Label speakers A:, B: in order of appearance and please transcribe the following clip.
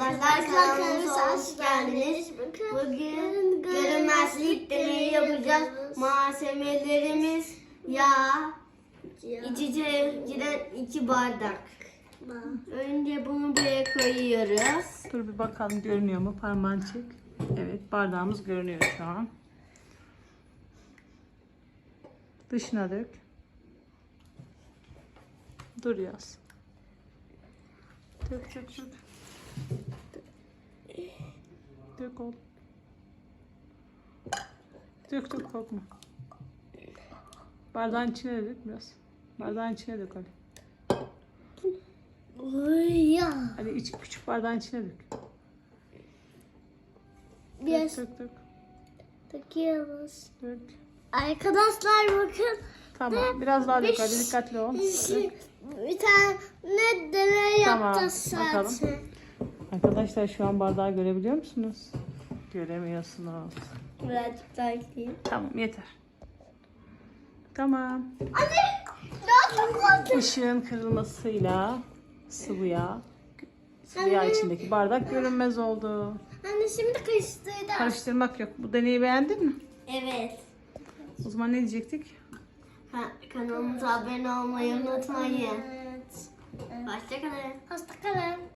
A: Arkadaşlar kanalımıza hoş geldiniz. Bugün görünmezlik deneyi yapacağız. Malzemelerimiz yağ, içeceğimizden iki bardak. Önce bunu buraya koyuyoruz.
B: Dur bir bakalım görünüyor mu? Parmağını çek. Evet bardağımız görünüyor şu an. Dışına dök. Dur yaz. Dök dök dök. Dök oğlum. Dök dök korkma. Bardağın içine dök biraz. Bardağın içine dök hadi.
A: Ya.
B: Hadi iç, küçük bardağın içine dök.
A: Biraz
B: Dök dök
A: takıyoruz.
B: dök.
A: Arkadaşlar bakın.
B: Tamam biraz daha dök hadi dikkatli ol. Dök.
A: Bir tane deney
B: Tamam,
A: yapacağız
B: bakalım. Arkadaşlar şu an bardağı görebiliyor musunuz? Göremiyorsunuz.
A: Birazcık daha ekleyeyim.
B: Tamam yeter. Tamam.
A: Anne! Daha çok oldu.
B: Işığın kırılmasıyla sıvı yağ, sıvı yağ içindeki bardak görünmez oldu.
A: Anne şimdi karıştırdı.
B: Karıştırmak yok. Bu deneyi beğendin mi?
A: Evet.
B: O zaman ne diyecektik?
A: kanalımıza abone olmayı unutmayın.
C: Evet.
A: Hoşçakalın.
C: Hoşçakalın.